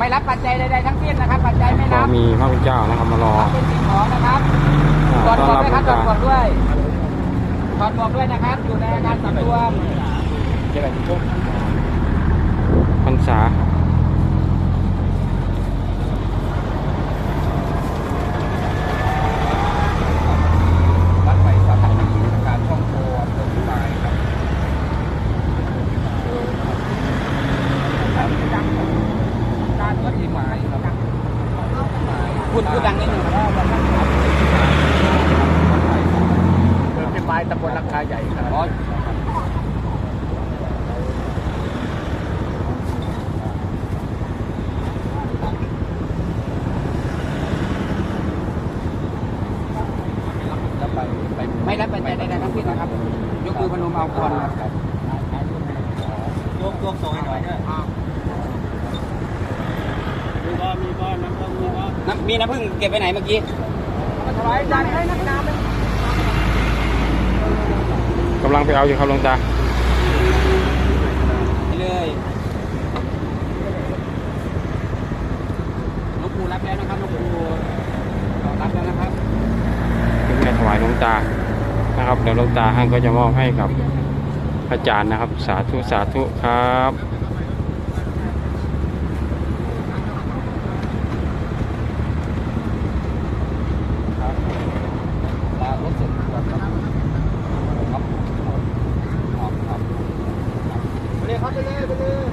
ไม่รับปัจจัยใดๆทั้งสิ้นนะครับ ปัจจัยไม่ก็รับมีพระพุทธเจ้านะครับมารอรับเป็นสิ่งของนะครับถอดหมวกด้วยครับถอดหมวกด้วยถอดหมวกด้วยนะครับ อยู่ในอาการสำรวมพรรษา วัดไปสถานีการท่องโทอำเภอพิมายครับการวัด พิมายครับพูดพูดดังนิดหนึ่งครับเมืองพิมายตำบลราคาใหญ่ครับอ๋อจะไปไปไม่รับปัจจัยใดๆทั้งสิ้นนะครับ ยกมือพนมเอาก่อนครับยกยกส่งให้หน่อยด้วยมีบ้านมีบ้านน้ำต้องมีบ้า นน้ำมีน้ำผึ้งเก็บไปไหนเมื่อกี้มาถวายจานให้นักน้ำเลยกำลังไปเอาอยู่ครับหลวงตาไปเลยหลวงปู่รับแล้วนะครับหลวงปู่รับแล้วนะครับขึ้นไปถวายหลวงตานะครับเดี๋ยวหลวงตาท่านก็จะมอบให้กับอาจารย์นะครับ สาธุสาธุครับ yeah